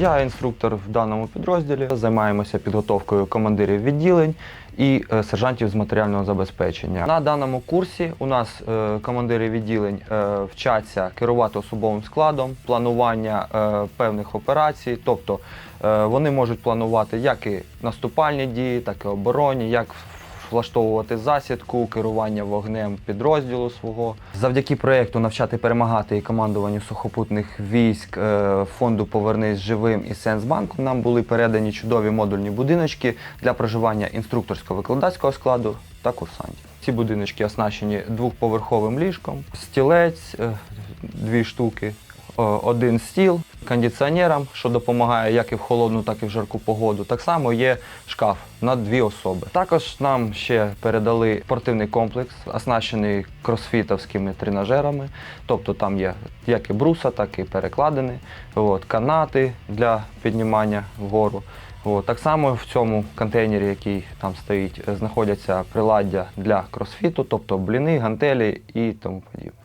Я інструктор в даному підрозділі. Займаємося підготовкою командирів відділень і е, сержантів з матеріального забезпечення. На даному курсі у нас е, командири відділень е, вчаться керувати особовим складом, планування певних операцій, тобто вони можуть планувати як і наступальні дії, так і оборонні, як влаштовувати засідку, керування вогнем підрозділу свого. Завдяки проєкту навчати перемагати і командуванню сухопутних військ е, фонду Повернись живим і Сенсбанку нам були передані чудові модульні будиночки для проживання інструкторсько-викладацького складу та курсантів. Ці будиночки оснащені двохповерховим ліжком, стілець, е, дві штуки, один стіл, кондиціонером, що допомагає як і в холодну, так і в жарку погоду. Так само є шкаф на дві особи. Також нам ще передали спортивний комплекс, оснащений кросфітовськими тренажерами. Тобто там є як і бруса, так і перекладини, от, канати для піднімання вгору. От, так само в цьому контейнері, який там стоїть, знаходяться приладдя для кросфіту, тобто бліни, гантелі і тому подібне.